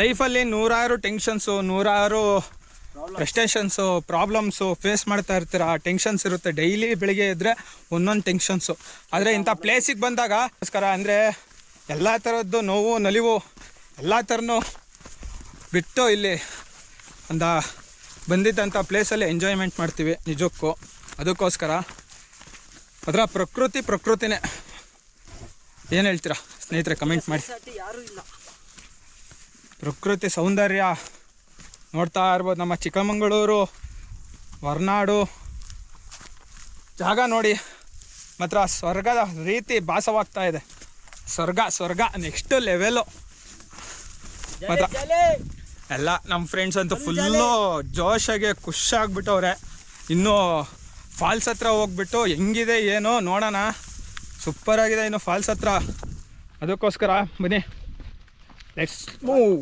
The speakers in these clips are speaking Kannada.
ಲೈಫಲ್ಲಿ ನೂರಾರು ಟೆನ್ಷನ್ಸು, ನೂರಾರು ಫ್ರಸ್ಟ್ರೇಷನ್ಸು, ಪ್ರಾಬ್ಲಮ್ಸು ಫೇಸ್ ಮಾಡ್ತಾ ಇರ್ತೀರ, ಆ ಟೆನ್ಷನ್ಸ್ ಇರುತ್ತೆ. ಡೈಲಿ ಬೆಳಿಗ್ಗೆ ಇದ್ದರೆ ಒಂದೊಂದು ಟೆನ್ಷನ್ಸು. ಆದರೆ ಇಂಥ ಪ್ಲೇಸಿಗೆ ಬಂದಾಗ ಗೋಸ್ಕರ ಅಂದರೆ ಎಲ್ಲ ಥರದ್ದು ನೋವು, ನಲಿವು ಎಲ್ಲ ಥರನೂ ಬಿಟ್ಟು ಇಲ್ಲಿ ಒಂದು ಬಂದಿದ್ದಂಥ ಪ್ಲೇಸಲ್ಲಿ ಎಂಜಾಯ್ಮೆಂಟ್ ಮಾಡ್ತೀವಿ, ನಿಜಕ್ಕೂ. ಅದಕ್ಕೋಸ್ಕರ ಅದರ ಪ್ರಕೃತಿ ಪ್ರಕೃತಿನೇ. ಏನು ಹೇಳ್ತೀರಾ ಸ್ನೇಹಿತರೆ ಕಮೆಂಟ್ ಮಾಡಿ. ಯಾರು ಇಲ್ಲ. ಪ್ರಕೃತಿ ಸೌಂದರ್ಯ ನೋಡ್ತಾ ಇರ್ಬೋದು. ನಮ್ಮ ಚಿಕ್ಕಮಗಳೂರು ಹೊರನಾಡು ಜಾಗ ನೋಡಿ. ಮಾತ್ರ ಸ್ವರ್ಗದ ರೀತಿ ಭಾಸವಾಗ್ತಾ ಇದೆ. ಸ್ವರ್ಗ ಸ್ವರ್ಗ ನೆಕ್ಸ್ಟ್ ಲೆವೆಲು ಮಾತ್ರ ಎಲ್ಲ ನಮ್ಮ ಫ್ರೆಂಡ್ಸ್ ಅಂತೂ ಫುಲ್ಲು ಜೋಶಾಗೆ ಖುಷಿಯಾಗ್ಬಿಟ್ಟವ್ರೆ. ಇನ್ನೂ ಫಾಲ್ಸ್ ಹತ್ರ ಹೋಗ್ಬಿಟ್ಟು ಹೆಂಗಿದೆ ಏನೋ ನೋಡೋಣ. ಸೂಪರ್ ಆಗಿದೆ ಇನ್ನು ಫಾಲ್ಸ್ ಹತ್ರ. ಅದಕ್ಕೋಸ್ಕರ ಬನ್ನಿ. ಲೆಟ್ಸ್ ಮೂವ್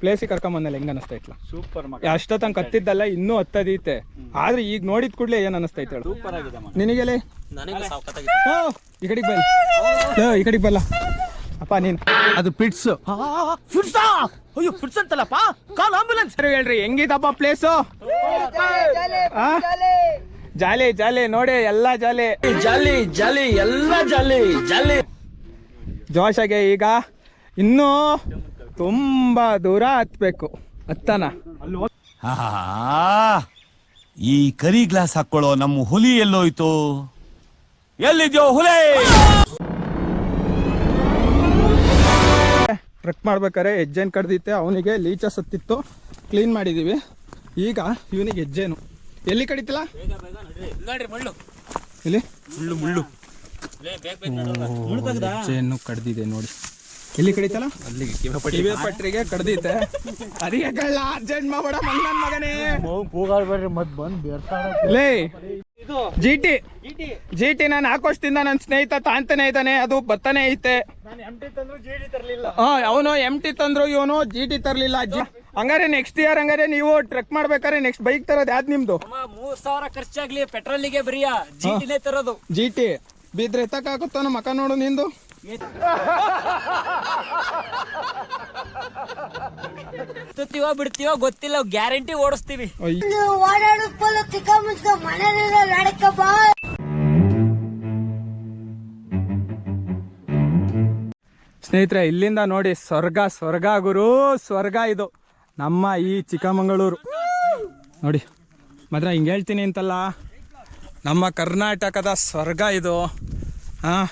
ಪ್ಲೇಸಿಗೆ ಕರ್ಕೊಂಬಂದಲ್ಲ ಹೆಂಗ ಅನಿಸ್ತೈತ್ಲ ಸೂಪರ್ ಮಗ. ಕತ್ತಿದ್ದಲ್ಲ ಹತ್ತಿದ್ದಲ್ಲ ಇನ್ನೂ ಹತ್ತದೈತೆ ಆದ್ರೆ ಈಗ ನೋಡಿದ ಕೂಡಲೇ ಏನ್ ಅನಿಸ್ತೈತೆ ಹೇಳು. ಸೂಪರ್ ಆಗಿದೆ ಮಗ. ನಿನಗೆಲೆ ಈ ಕಡೆಗೆ ಬಲ್ಲ ಲೋ, ಈ ಕಡೆಗೆ ಬಲ್ಲ. ಅಪ್ಪ ನೀನು. ಅದು ಪಿಟ್ಸ್. ಫಿಟ್ಸಾ ಅಯ್ಯೋ ಫಿಟ್ಸ್ ಅಂತಲ್ಲಪ್ಪ? ಕಾಲ್ ಆಂಬುಲೆನ್ಸ್ ಸರಿ ಹೇಳ್ರಿ ಹೆಂಗಿದಪ್ಪ ಪ್ಲೇಸು ಜಾಲಿ ಜಾಲಿ ನೋಡಿ ಎಲ್ಲಾ ಜಾಲಿ. ಜಾಲಿ ಜಾಲಿ ಎಲ್ಲಾ ಜಾಲಿ ಜಾಲಿ. ಜೋಶಾಗೆ ಈಗ ಇನ್ನೂ ತುಂಬಾ ದೂರ ಹತ್ಬೇಕು. ಹತ್ತನ ಈ ಕರಿ ಗ್ಲಾಸ್ ಹಾಕೊಳ್ಳೋ ನಮ್ಮ ಹುಲಿ ಎಲ್ಲೋಯ್ತು? ಎಲ್ಲಿದ್ಯೋ ಹುಲಿ? ಟ್ರೆಕ್ ಮಾಡ್ಬೇಕಾರೆ ಹೆಜ್ಜೆನ್ ಕಡ್ದಿತ್ತೆ ಅವನಿಗೆ ಲೀಚಸ್ ಹತ್ತಿತ್ತು ಕ್ಲೀನ್ ಮಾಡಿದೀವಿ. ಈಗ ಇವನಿಗೆ ಹೆಜ್ಜೆನು. ಎಲ್ಲಿ ಕಡಿತಿಲ್ಲ ಇಲ್ಲಿ ಮುಳ್ಳು ಮುಳ್ಳು. ಹೆಜ್ಜೆಯನ್ನು ಕಡ್ದಿದೆ ನೋಡಿ. ಎಲ್ಲಿ ಕಡಿತಲ್ಲ? ಅಲ್ಲಿಗೆ ಕಿವಿ ಪಟ್ರಿಗೆ ಕಡ್ದಿತ್ತೆ ಅದಕ್ಕೆ ಕಳ್ಳ ಅರ್ಜೆಂಟ್ ಮಾಡಬೇಡ ಮಂಗನ್ ಮಗನೇ. ಕೂಗಾಡ್ಬೇಡ್ರಿ ಮತ್ ಬಂದ್ ಬೇರ್ತಾಡ ಲೇ ಜಿ ಟಿ ಜಿ ಟಿ ನಾನು ಹಾಕೋಷ್ಟಿಂದ ನನ್ನ ಸ್ನೇಹಿತ ತಾಂತಾನೆ ಇದ್ದಾನೆ ಅದು ಬತ್ತಾನೆ ಐತೆ. ಹಾ ಅವನು ಎಂ ಟಿ ತಂದ್ರು ಇವನು ಜಿ ಟಿ ತರ್ಲಿಲ್ಲ. ಜಿ ಹಂಗಾರೆ ನೆಕ್ಸ್ಟ್ ಇಯರ್ ಹಂಗಾರೆ ನೀವು ಟ್ರೆಕ್ ಮಾಡ್ಬೇಕಾದ್ರೆ ನೆಕ್ಸ್ಟ್ ಬೈಕ್ ತರೋದು ಯಾವ್ದು ನಿಮ್ದು? ಮೂರ್ ಸಾವಿರ ಖರ್ಚಾಗ್ಲಿ ಪೆಟ್ರೋಲಿಗೆ ಬರೀಯ. ಜೀಟಿನೇ ತರೋದು. ಜಿ ಟಿ ಬಿದ್ರೆ ಎತ್ತಕ್ಕಾಗುತ್ತಾನ ಮಕ ನೋಡು ನಿಂದು? ಎತ್ತುತ್ತೀವೋ ಬಿಡ್ತೀವೋ ಗೊತ್ತಿಲ್ಲ ಗ್ಯಾರಂಟಿ ಓಡಿಸ್ತೀವಿ. ಸ್ನೇಹಿತರೆ ಇಲ್ಲಿಂದ ನೋಡಿ ಸ್ವರ್ಗ ಸ್ವರ್ಗ ಗುರು ಸ್ವರ್ಗ ಇದು ನಮ್ಮ ಈ ಚಿಕ್ಕಮಗಳೂರು. ನೋಡಿ ಮಾತ್ರ ಹಿಂಗೆ ಹೇಳ್ತೀನಿ ಅಂತಲ್ಲ. ನಮ್ಮ ಕರ್ನಾಟಕದ ಸ್ವರ್ಗ ಇದು. ಹಾಂ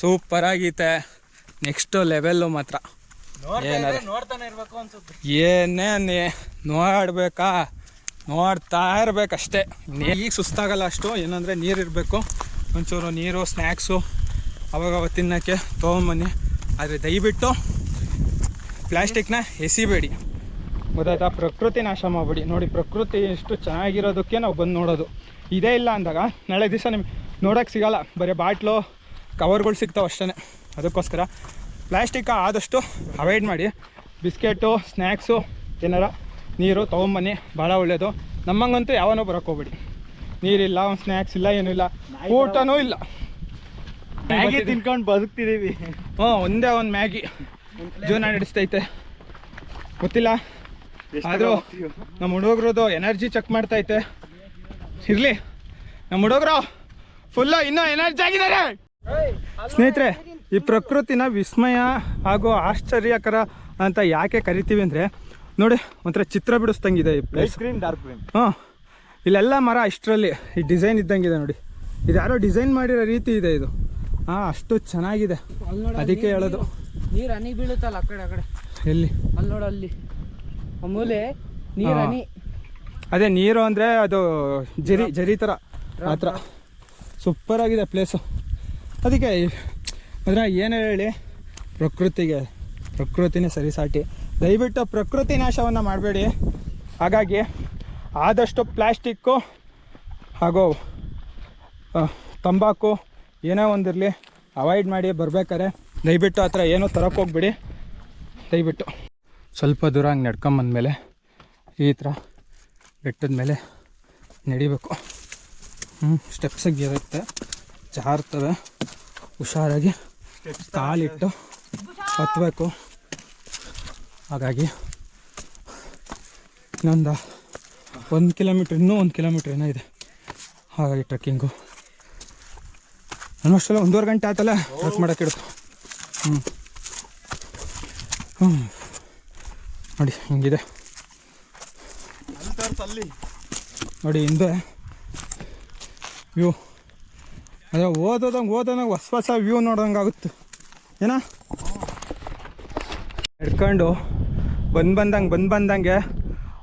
ಸೂಪರ್ ಆಗೈತೆ. ನೆಕ್ಸ್ಟ್ ಲೆವೆಲ್ಲು ಮಾತ್ರ. ಏನೇ ನೀ ನೋಡ್ಬೇಕಾ? ನೋಡ್ತಾ ಇರ್ಬೇಕಷ್ಟೇ. ಈಗ ಸುಸ್ತಾಗಲ್ಲ ಅಷ್ಟು ಏನಂದರೆ ನೀರು ಇರಬೇಕು. ಒಂಚೂರು ನೀರು ಸ್ನ್ಯಾಕ್ಸು ಅವಾಗ ಅವಾಗ ತಿನ್ನೋಕ್ಕೆ ತೊಗೊಂಬನ್ನಿ. ಆದರೆ ದಯವಿಟ್ಟು ಪ್ಲ್ಯಾಸ್ಟಿಕ್ನ ಎಸಿಬೇಡಿ. ಗೊತ್ತಾಯ್ತಾ ಪ್ರಕೃತಿ ನಾಶ ಮಾಡಬೇಡಿ. ನೋಡಿ ಪ್ರಕೃತಿ ಎಷ್ಟು ಚೆನ್ನಾಗಿರೋದಕ್ಕೆ ನಾವು ಬಂದು ನೋಡೋದು. ಇದೇ ಇಲ್ಲ ಅಂದಾಗ ನಾಳೆ ದಿವಸ ನಿಮ್ಗೆ ನೋಡೋಕೆ ಸಿಗಲ್ಲ. ಬರೀ ಬಾಟ್ಲು ಕವರ್ಗಳು ಸಿಗ್ತಾವೆ ಅಷ್ಟೇ ಅದಕ್ಕೋಸ್ಕರ ಪ್ಲ್ಯಾಸ್ಟಿಕ್ ಆದಷ್ಟು ಅವಾಯ್ಡ್ ಮಾಡಿ. ಬಿಸ್ಕೆಟು ಸ್ನ್ಯಾಕ್ಸು ಏನಾರ ನೀರು ತೊಗೊಂಬನ್ನಿ. ಭಾಳ ಒಳ್ಳೆಯದು ನಮ್ಮಂಗಂತೂ ಯಾವನೋ ಬರೋಕ್ಕೆ ಹೋಗ್ಬೇಡಿ. ನೀರಿಲ್ಲ ಒಂದು ಸ್ನ್ಯಾಕ್ಸ್ ಇಲ್ಲ ಏನೂ ಇಲ್ಲ. ಊಟನೂ ಇಲ್ಲ. ಮ್ಯಾಗಿ ತಿನ್ಕೊಂಡು ಬದುಕ್ತಿದ್ದೀವಿ ಹ್ಞೂ ಒಂದೇ ಒಂದು ಮ್ಯಾಗಿ ಜೀವನ ನಡೆಸ್ತೈತೆ. ಗೊತ್ತಿಲ್ಲ? ಆದರೂ ನಮ್ಮ ಹುಡುಗರದು ಎನರ್ಜಿ ಚೆಕ್ ಮಾಡ್ತೈತೆ ಇರಲಿ. ನಮ್ಮ ಹುಡುಗರು ಫುಲ್ಲು ಇನ್ನೂ ಎನರ್ಜಿ ಆಗಿದ್ದಾರೆ. ಸ್ನೇಹಿತರೆ ಈ ಪ್ರಕೃತಿನ ವಿಸ್ಮಯ ಹಾಗೂ ಆಶ್ಚರ್ಯಕರ ಅಂತ ಯಾಕೆ ಕರಿತೀವಿ ಅಂದರೆ ನೋಡಿ ಒಂಥರ ಚಿತ್ರ ಬಿಡಿಸ್ದಂಗಿದೆ ಈ ಪ್ಲೇಸ್ ಗ್ರೀನ್ ಡಾರ್ಕ್ ಗ್ರೀನ್ ಹಾಂ ಇಲ್ಲೆಲ್ಲ ಮರ ಇಷ್ಟರಲ್ಲಿ ಈ ಡಿಸೈನ್ ಇದ್ದಂಗಿದೆ ನೋಡಿ. ಇದು ಯಾರೋ ಡಿಸೈನ್ ಮಾಡಿರೋ ರೀತಿ ಇದೆ ಇದು. ಹಾಂ ಅಷ್ಟು ಚೆನ್ನಾಗಿದೆ. ಅದಕ್ಕೆ ಹೇಳೋದು. ನೀರು ಹನಿ ಬೀಳುತ್ತಲ್ಲ ಆ ಕಡೆ ಆ ಕಡೆ. ಎಲ್ಲಿ? ಅಲ್ಲಿ ನೋಡು ಅಲ್ಲಿ. ನೀರ್ ಹನಿ. ಅದೇ ನೀರು ಅಂದರೆ ಅದು ಜರಿ ಜರಿ ಥರ ಆ ಥರ ಸೂಪರ್ ಆಗಿದೆ ಪ್ಲೇಸು ಅದಕ್ಕೆ ಅಂದರೆ ಏನು ಹೇಳಿ? ಪ್ರಕೃತಿಗೆ ಪ್ರಕೃತಿನೇ ಸರಿಸಾಟಿ ದಯವಿಟ್ಟು ಪ್ರಕೃತಿ ನಾಶವನ್ನು ಮಾಡಬೇಡಿ. ಹಾಗಾಗಿ ಆದಷ್ಟು ಪ್ಲ್ಯಾಸ್ಟಿಕ್ಕು ಹಾಗೂ ತಂಬಾಕು ಏನೇ ಒಂದಿರಲಿ ಅವಾಯ್ಡ್ ಮಾಡಿ ಬರ್ಬೇಕಾದ್ರೆ ದಯವಿಟ್ಟು ಆ ಥರ ಏನೂ ತರಕ್ಕೆ ಹೋಗ್ಬಿಡಿ. ದಯವಿಟ್ಟು. ಸ್ವಲ್ಪ ದೂರ ಹಂಗೆ ನಡ್ಕೊಂಬಂದ್ಮೇಲೆ ಈ ಥರ ಬೆಟ್ಟದ ಮೇಲೆ ನಡಿಬೇಕು. ಹ್ಞೂ ಸ್ಟೆಪ್ಸಿಗೆ ಇರುತ್ತೆ ಜಾರ್ತವೆ ಹುಷಾರಾಗಿ ಕಾಲಿಟ್ಟು ಹತ್ತಬೇಕು ಹಾಗಾಗಿ ಇನ್ನೊಂದು ಒಂದು ಕಿಲೋಮೀಟ್ರ್ ಇನ್ನೂ ಒಂದು ಕಿಲೋಮೀಟ್ರ್ ಏನೋ ಇದೆ. ಹಾಗಾಗಿ ಟ್ರೆಕ್ಕಿಂಗು ಆಲ್ಮೋಸ್ಟ್ ಒಂದೂವರೆ ಗಂಟೆ ಆಯ್ತಲ್ಲ? ಟ್ರೆಕ್ ಮಾಡೋಕೆ ಇಡ್ತು ಹ್ಞೂ ಹ್ಞೂ ನೋಡಿ, ಹಿಂಗಿದೆ. ನೋಡಿ ಹಿಂದೆ. ವ್ಯೂ. ಅದೇ ಓದೋದಂಗೆ ಓದೋದಂಗೆ ಹೊಸ ಹೊಸ ವ್ಯೂ ನೋಡೋಂಗೆ ಆಗುತ್ತೆ. ಏನ? ಹಿಡ್ಕೊಂಡು ಬಂದು ಬಂದಂಗೆ ಬಂದು ಬಂದಂಗೆ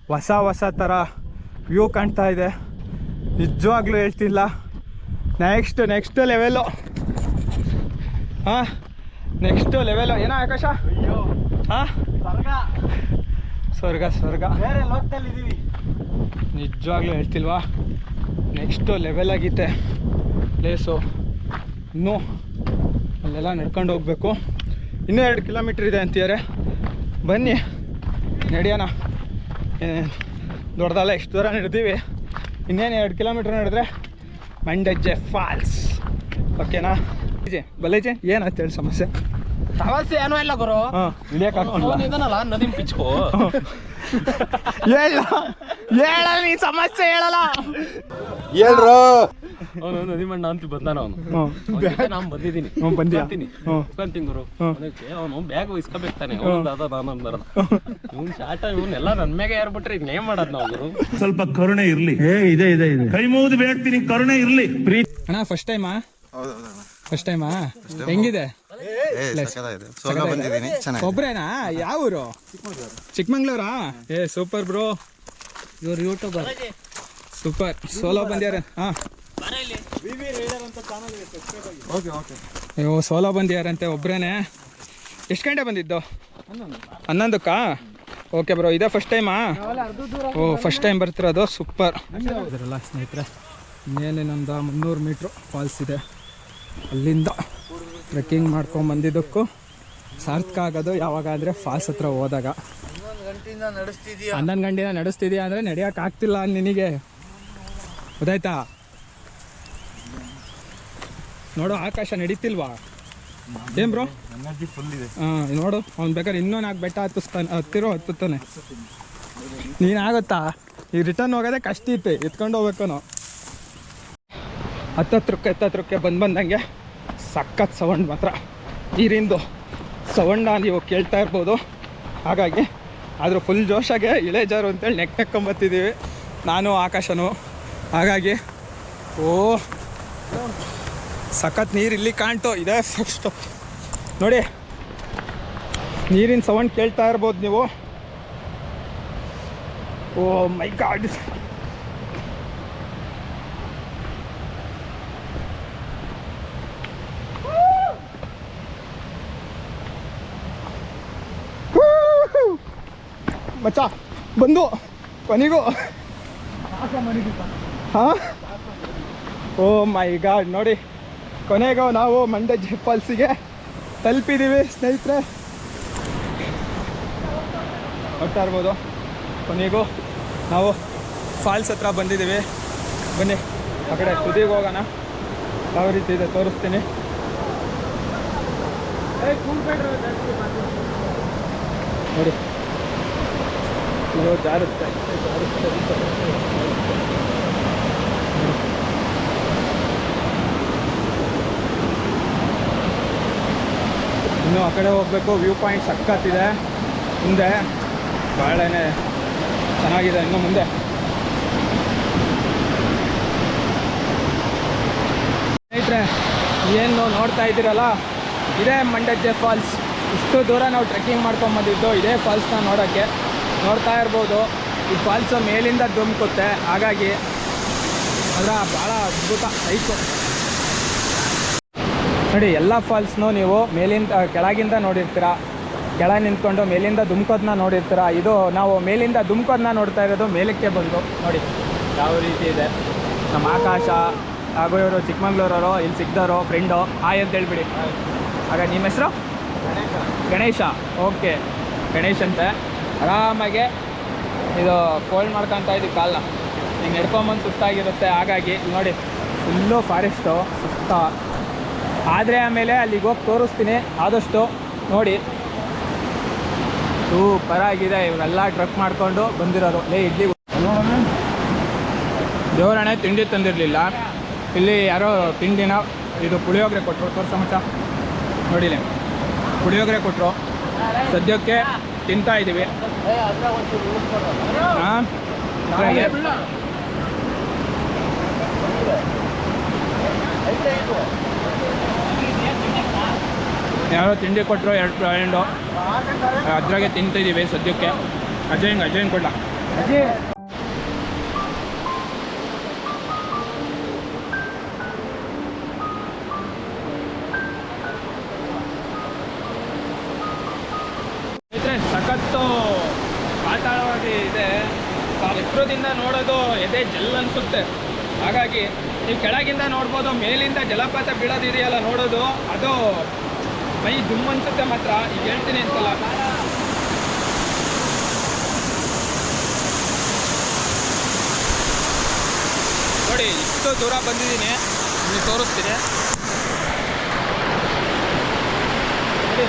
ಹೊಸ ಹೊಸ ಥರ ವ್ಯೂ ಕಾಣ್ತಾ ಇದೆ. ನಿಜವಾಗ್ಲೂ ಹೇಳ್ತಿಲ್ಲ. ನೆಕ್ಸ್ಟ್ ನೆಕ್ಸ್ಟ್ ಲೆವೆಲು ಹಾಂ ನೆಕ್ಸ್ಟ್ ಲೆವೆಲು ಏನೋ ಆಕಾಶ? ಹಾಂ? ಸ್ವರ್ಗ. ಸ್ವರ್ಗ ಬೇರೆ ಲೋಕದಲ್ಲಿ ಇದೀವಿ ನಿಜವಾಗ್ಲೂ ಹೇಳ್ತಿಲ್ವಾ? ನೆಕ್ಸ್ಟು ಲೆವೆಲ್ ಆಗಿತ್ತೆ ಪ್ಲೇಸು ಇನ್ನೂ ಅಲ್ಲೆಲ್ಲ ನಡ್ಕೊಂಡು ಹೋಗ್ಬೇಕು. ಇನ್ನೂ ಎರಡು ಕಿಲೋಮೀಟ್ರ್ ಇದೆ ಅಂತಿದ್ದಾರೆ. ಬನ್ನಿ, ನಡೆಯೋಣ. ದೊಡ್ಡದಲ್ಲ, ಎಷ್ಟು ದೂರ ನಡೆದೀವಿ? ಇನ್ನೇನು ಎರಡು ಕಿಲೋಮೀಟ್ರ್ ನಡೆದ್ರೆ ಮಂಡಜ್ಜೆ ಫಾಲ್ಸ್ ಓಕೆನಾ ಬಲೇಜೆ ಏನಾಯ್ತು ಹೇಳಿ ಸಮಸ್ಯೆ? ಸಮಸ್ಯೆ ಏನೋ ಇಲ್ಲ ಗುರು. ಇದನ್ನಲ್ಲ ನದಿಮ್ ಪಿಚ್ಕೋ. ಹೇಳ ಹೇಳ ನೀ ಸಮಸ್ಯೆ ಹೇಳಲ್ಲ. ಅವನು ನದಿ ಮಣ್ಣ ಅಂತ ಬಂದಾನ ಅವನು. ನಾನು ಬಂದಿದ್ದೀನಿ. ಹ್ಞೂ ಇಸ್ಕೊಂತೀನಿ ಗುರು. ಅದಕ್ಕೆ ಅವನು ಬ್ಯಾಗ್ ತಾನೆ. ಅವನು ಅದ ನಾನು ಬರಲ್ಲ ಇವ್ನು ಶಾಟ ಇವನ್ನೆಲ್ಲ ನನ್ನ ಮ್ಯಾಗೆ ಏರ್ಬಿಟ್ರೆ ಈಗ ನೇಮ್ ಮಾಡೋದು ನಾವು ಗುರು? ಸ್ವಲ್ಪ ಕರುಣೆ ಇರ್ಲಿ. ಇದೆ ಇದೆ ಇದೆ. ಕೈ ಮುಗಿದು ಬೇಡ್ತೀನಿ ಕರುಣೆ ಇರ್ಲಿ. ಅಣ್ಣ ಫಸ್ಟ್ ಟೈಮಾ ಫಸ್ಟ್ ಟೈಮಾ ಹೆಂಗಿದೆ? ಬಂದಿದ್ದೀನಿ ಒಬ್ರೇನಾ ಯಾವ ಊರು? ಚಿಕ್ಕಮಂಗ್ಳೂರಾ? ಏ ಸೂಪರ್ ಬ್ರೋ. ಇವ್ರು ಯೂಟ್ಯೂಬರ್. ಸೂಪರ್. ಸೋಲೋ ಬಂದ್ಯಾರ ಹಾ. ಅಯ್ಯೋ ಸೋಲೋ ಬಂದ್ಯಾರಂತೆ ಒಬ್ರೇನೆ. ಎಷ್ಟು ಗಂಟೆ ಬಂದಿದ್ದು? ಹನ್ನೊಂದಕ್ಕಾ? ಓಕೆ ಬ್ರೋ ಇದೇ ಫಸ್ಟ್ ಟೈಮಾ ಓ ಫಸ್ಟ್ ಟೈಮ್ ಬರ್ತಿರೋದು. ಸೂಪರ್. ಸ್ನೇಹಿತರೆ ಸ್ನೇಹಿತರೆ ನಮ್ದು ಮುನ್ನೂರು ಮೀಟ್ರು ಫಾಲ್ಸ್ ಇದೆ. ಅಲ್ಲಿಂದ. ಟ್ರೆಕ್ಕಿಂಗ್ ಮಾಡ್ಕೊಂಡು ಬಂದಿದ್ದಕ್ಕೂ ಸಾರ್ಥಕ ಆಗೋದು ಯಾವಾಗ ಅಂದರೆ ಫಾಲ್ಸ್ ಹತ್ರ ಹೋದಾಗ. ಹನ್ನೊಂದು ಗಂಟೆನ ನಡೆಸ್ತಿದ್ಯಾ ಅಂದರೆ ನಡೆಯೋಕೆ ಆಗ್ತಿಲ್ಲ ನಿನಗೆ. ಗೊತ್ತಾಯ್ತಾ? ನೋಡು, ಆಕಾಶ ನಡೀತಿಲ್ವಾ? ಏನ್ ಬ್ರೋ ಹಾಂ, ನೋಡು, ಅವ್ನು ಬೇಕಾದ್ರೆ ಇನ್ನೂ ನಾಲ್ಕು ಬೆಟ್ಟ ಹತ್ತಿಸ್ತಾನೆ ಹತ್ತಿರೋ ಹತ್ತಾನೆ ನೀನು ಆಗುತ್ತಾ ಈ ರಿಟರ್ನ್ ಹೋಗೋದೇ ಕಷ್ಟ ಇತ್ತು ಎತ್ಕೊಂಡು ಹೋಗ್ಬೇಕು ಹತ್ತತ್ರಕ್ಕೆ ಎತ್ತತ್ರಕ್ಕೆ ಬಂದು ಬಂದಂಗೆ. ಸಖತ್ ಸೌಂಡ್ ಮಾತ್ರ. ನೀರಿಂದು ಸೌಂಡ ನೀವು ಕೇಳ್ತಾ ಇರ್ಬೋದು. ಹಾಗಾಗಿ ಆದರೂ ಫುಲ್ ಜೋಶಾಗೆ ಇಳೆಜಾರು ಅಂತೇಳಿ ನೆಕ್ ನೆಕ್ಕೊಂಬತ್ತಿದ್ದೀವಿ ನಾನು, ಆಕಾಶನು. ಹಾಗಾಗಿ, ಓ, ಸಖತ್ ನೀರು ಇಲ್ಲಿ ಕಾಣ್ತು. ಇದೇ ಫಸ್ಟ್ ನೋಡಿ, ನೀರಿನ ಸೌಂಡ್ ಕೇಳ್ತಾ ಇರ್ಬೋದು ನೀವು. ಓ ಮೈ ಗಾಡ್ ಮಚ್ಚ, ಬಂದು, ಕೊನೆಗೂ. ಹಾಂ? ಓ ಮೈ ಗಾಡ್, ನೋಡಿ. ಕೊನೆಗೂ ನಾವು ಮಂಡ್ಯ ಫಾಲ್ಸಿಗೆ ತಲುಪಿದ್ದೀವಿ ಸ್ನೇಹಿತರೆ. ನೋಡ್ತಾ ಇರ್ಬೋದು. ಕೊನೆಗೂ, ನಾವು ಫಾಲ್ಸ್ ಹತ್ರ ಬಂದಿದ್ದೀವಿ ಬನ್ನಿ, ಆ ಕಡೆ ತುದಿಗೆ ಹೋಗೋಣ. ಯಾವ ರೀತಿ ಇದೆ ತೋರಿಸ್ತೀನಿ. ನೋಡಿ. ಜಾರುತ್ತೆ ಜಾರುತ್ತೆ ಇನ್ನು ಆ ಕಡೆ ಹೋಗಬೇಕು ವ್ಯೂ ಪಾಯಿಂಟ್ ಸಕ್ಕತ್ತಿದೆ ಮುಂದೆ ಭಾಳನೇ ಚೆನ್ನಾಗಿದೆ ಇನ್ನು ಮುಂದೆ. ಸ್ನೇಹಿತರೆ, ಏನು ನೋಡ್ತಾ ಇದ್ದೀರಲ್ಲ? ಇದೇ ಮಂಡ್ಯ ಫಾಲ್ಸ್. ಇಷ್ಟು ದೂರ ನಾವು ಟ್ರೆಕ್ಕಿಂಗ್ ಮಾಡ್ಕೊಂಬಂದಿದ್ದು ಇದೇ ಫಾಲ್ಸ್ನ ನೋಡೋಕ್ಕೆ. ನೋಡ್ತಾ ಇರ್ಬೋದು. ಈ ಫಾಲ್ಸು ಮೇಲಿಂದ ಧುಮ್ಕುತ್ತೆ. ಹಾಗಾಗಿ ಅದರ ಭಾಳ ಅದ್ಭುತ ಐಕು ನೋಡಿ, ಎಲ್ಲ ಫಾಲ್ಸ್ನೂ ನೀವು ಮೇಲಿಂದ, ಕೆಳಗಿಂದ ನೋಡಿರ್ತೀರ. ಕೆಳ ನಿಂತ್ಕೊಂಡು ಮೇಲಿಂದ ಧುಮ್ಕೋದನ್ನ ನೋಡಿರ್ತೀರ. ಇದು ನಾವು ಮೇಲಿಂದ ಧುಮ್ಕೋದನ್ನ ನೋಡ್ತಾ ಇರೋದು ಮೇಲಕ್ಕೆ ಬಂದು ನೋಡಿ. ಯಾವ ರೀತಿ ಇದೆ. ನಮ್ಮ ಆಕಾಶ, ಹಾಗೂ ಇವರು ಚಿಕ್ಕಮಂಗ್ಳೂರವರು, ಇಲ್ಲಿ ಸಿಗ್ದವರು ಫ್ರೆಂಡು ಹಾಯ್ ಅಂತ ಹೇಳ್ಬಿಡಿ. ಹಾಗೆ, ನಿಮ್ಮ ಹೆಸರು? ಗಣೇಶ. ಓಕೆ ಗಣೇಶ್ ಅಂತೆ. ಆರಾಮಾಗೆ ಇದು ಕೋಲ್ಡ್ ಮಾಡ್ಕೊತಾ ಇದ್ದೀವಿ ಕಾಲನ್ನ ಹಿಂಗೆ ನಡ್ಕೊಂಬಂದು ಸುಸ್ತಾಗಿರುತ್ತೆ. ಹಾಗಾಗಿ ನೋಡಿ ಫುಲ್ಲು ಫಾರೆಸ್ಟು ಸುಸ್ತ. ಆದರೆ ಆಮೇಲೆ ಅಲ್ಲಿಗೆ ಹೋಗಿ ತೋರಿಸ್ತೀನಿ ಆದಷ್ಟು. ನೋಡಿ. ಸೂಪರ್ ಆಗಿದೆ. ಇವರೆಲ್ಲ ಟ್ರಕ್ ಮಾಡಿಕೊಂಡು ಬಂದಿರೋರು. ಲೇ ಇಡ್ಲಿ ದೇವರಣೆ ತಿಂಡಿ ತಂದಿರಲಿಲ್ಲ. ಇಲ್ಲಿ ಯಾರೋ ತಿಂಡಿನ ಇದು ಪುಳಿಯೋಗರೆ ಕೊಟ್ಟರು ತೋರ್ಸ ನೋಡಿಲ್ಲ ನೋಡಿಲಿ. ಪುಳಿಯೋಗರೆ ಕೊಟ್ಟರು ಸದ್ಯಕ್ಕೆ ತಿಂತಾ ಇದ್ದೀವಿ. ಹಾಂ? ಯಾರೋ ತಿಂಡಿ ಕೊಟ್ಟರು ಎರಡು ಫ್ರೆಂಡು ಅದ್ರಾಗೆ ತಿಂತಿದ್ದೀವಿ ಸದ್ಯಕ್ಕೆ. ಅಜಯ್ ಅಜಯ್ ಕೊಡ್ಲ? ಸಖತ್ತು ವಾತಾವರಣ ಇದೆ. ಎತ್ತರದಿಂದ ನೋಡೋದು ಎದೆ ಜಲ್ ಅನಿಸುತ್ತೆ. ಹಾಗಾಗಿ ನೀವು ಕೆಳಗಿಂದ ನೋಡ್ಬೋದು, ಮೇಲಿಂದ ಜಲಪಾತ ಬೀಳೋದಿದೆಯಲ್ಲ ನೋಡೋದು. ಅದು ಮೈ ದುಮ್ ಅನಿಸುತ್ತೆ ಮಾತ್ರ. ಈಗ ಹೇಳ್ತೀನಿ ಅಂತಲ್ಲ. ನೋಡಿ, ಇಷ್ಟು ದೂರ ಬಂದಿದ್ದೀನಿ. ನಿಮಗೆ ತೋರಿಸ್ತೀನಿ ನೋಡಿ.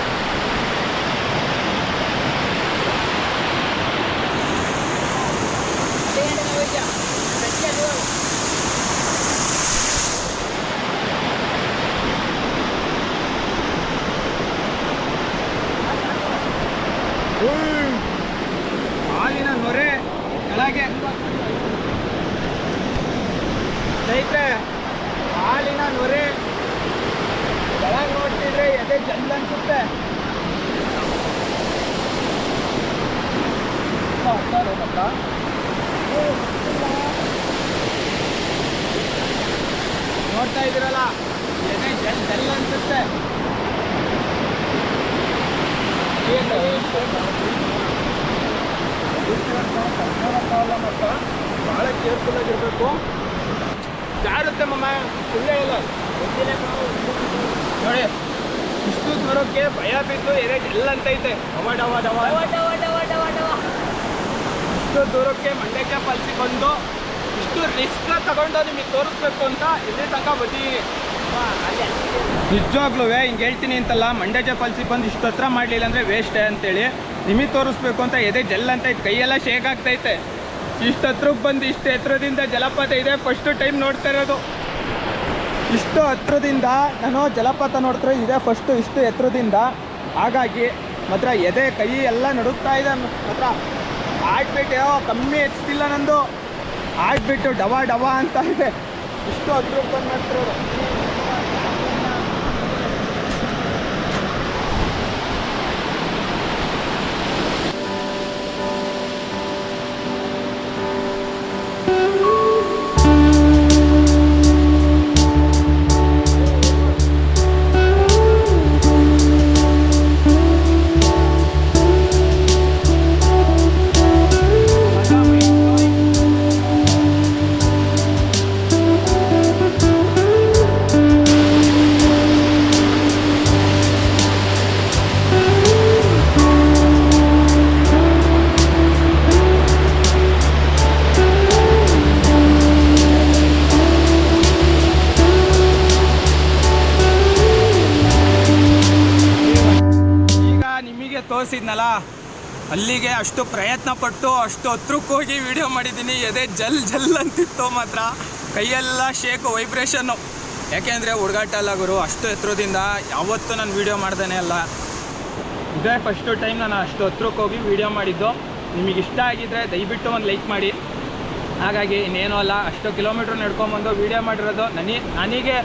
ಹಾಲಿನ ನೊರೆ ಕೆಳಗೆ ಸ್ನೇಹಿತರೆ ಹಾಲಿನ ನೊರೆ. ಒಳಗೆ ನೋಡ್ತಿದ್ರೆ ಎದೆ ಜಲ್ ಅನ್ಸುತ್ತೆ. ಹೋಗ್ತಾರೆ ನೋಡ್ತಾ ಇದ್ದೀರಲ್ಲ, ಎದೆ ಜಲ್ ಜಲ್ ಅನ್ಸುತ್ತೆ. ಮತ್ತ ಭಾಳ ಕೇರ್ಫುಲ್ ಆಗಿರ್ಬೇಕು. ಜಾರುತ್ತೆ ಮಮ್ಮ ಸುಳ್ಳೇ ಇಲ್ಲ ನೋಡಿ ಇಷ್ಟು ದೂರಕ್ಕೆ ಭಯ ಬಿದ್ದು ಎದೆ ಎಲ್ಲ ಅಂತೈತೆ ಡವ ಡವ ಡವ. ಇಷ್ಟು ದೂರಕ್ಕೆ ಮಂಡ್ಯಕ್ಕೆ ಪಲ್ಸಿ ಬಂದು ಇಷ್ಟು ರಿಸ್ಕ್ ತಗೊಂಡು ನಿಮಗೆ ತೋರಿಸ್ಬೇಕು ಅಂತ ಇಲ್ಲಿ ತನಕ ಬಂದಿದ್ದೀನಿ ನಿಜವಾಗ್ಲೂ ಹಿಂಗೆ ಹೇಳ್ತೀನಿ ಅಂತಲ್ಲ ಮಂಡ್ಯ ಫಲ್ಸಿ ಬಂದು ಇಷ್ಟು ಹತ್ರ ಮಾಡಲಿಲ್ಲ ಅಂದರೆ ವೇಸ್ಟೇ ಅಂತೇಳಿ. ನಿಮಗೆ ತೋರಿಸ್ಬೇಕು ಅಂತ ಎದೆ ಜಲ್ ಅಂತ ಕೈ ಕೈಯೆಲ್ಲ ಶೇಕ್ ಆಗ್ತೈತೆ. ಇಷ್ಟು ಹತ್ರಕ್ಕೆ ಬಂದು ಇಷ್ಟು ಎತ್ತರದಿಂದ ಜಲಪಾತ ಇದೆ. ಫಸ್ಟು ಟೈಮ್ ನೋಡ್ತಾ ಇರೋದು. ಇಷ್ಟು ಹತ್ರದಿಂದ ನಾನು ಜಲಪಾತ ನೋಡ್ತಾರೆ ಇದೆ. ಫಸ್ಟು ಇಷ್ಟು ಎತ್ತರದಿಂದ. ಹಾಗಾಗಿ ಮಾತ್ರ ಎದೆ, ಕೈ ಎಲ್ಲ ನಡುಗ್ತಾ ಇದೆ. ಮಾತ್ರ ಆಡ್ಬಿಟ್ಟು ಕಮ್ಮಿ ಹೆಚ್ಚಿಲ್ಲ ನಂದು. ಆಡ್ಬಿಟ್ಟು ಡವ ಡವ ಅಂತ ಇದೆ. ಇಷ್ಟು ಹತ್ರಕ್ಕೆ ಬಂದು ನೋಡ್ತಿರೋದು ಅಷ್ಟು ಪ್ರಯತ್ನ ಪಟ್ಟು ಅಷ್ಟು ಹತ್ರಕ್ಕೆ ಹೋಗಿ ವಿಡಿಯೋ ಮಾಡಿದ್ದೀನಿ. ಎದೆ ಜಲ್ ಜಲ್ ಅಂತಿತ್ತು ಮಾತ್ರ. ಕೈಯೆಲ್ಲ ಶೇಕು ವೈಬ್ರೇಷನ್ನು ಯಾಕೆಂದರೆ ಹುಡುಗಾಟ ಅಲ್ಲ ಗುರು, ಅಷ್ಟು ಎತ್ತರದಿಂದ ಯಾವತ್ತೂ ನಾನು ವೀಡಿಯೋ ಮಾಡ್ದೇನೆ ಅಲ್ಲ. ಇದೇ ಫಸ್ಟು ಟೈಮ್ ನಾನು ಅಷ್ಟು ಹತ್ರಕ್ಕೆ ಹೋಗಿ ವೀಡಿಯೋ ಮಾಡಿದ್ದು. ನಿಮಗೆ ಇಷ್ಟ ಆಗಿದ್ದರೆ ದಯವಿಟ್ಟು ಒಂದು ಲೈಕ್ ಮಾಡಿ. ಹಾಗಾಗಿ ಇನ್ನೇನೂ ಅಲ್ಲ, ಅಷ್ಟು ಕಿಲೋಮೀಟ್ರ್ ನಡ್ಕೊಂಬಂದು ವೀಡಿಯೋ ಮಾಡಿರೋದು ನನಗೆ ನನಗೆ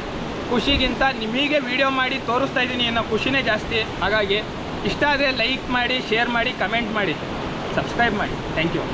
ಖುಷಿಗಿಂತ ನಿಮಗೆ ವಿಡಿಯೋ ಮಾಡಿ ತೋರಿಸ್ತಾ ಇದ್ದೀನಿ ಅನ್ನೋ ಖುಷಿನೇ ಜಾಸ್ತಿ. ಹಾಗಾಗಿ ಇಷ್ಟ ಆದರೆ ಲೈಕ್ ಮಾಡಿ ಶೇರ್ ಮಾಡಿ ಕಮೆಂಟ್ ಮಾಡಿ. ಸಬ್ಸ್ಕ್ರೈಬ್ ಮಾಡಿ ಥ್ಯಾಂಕ್ ಯು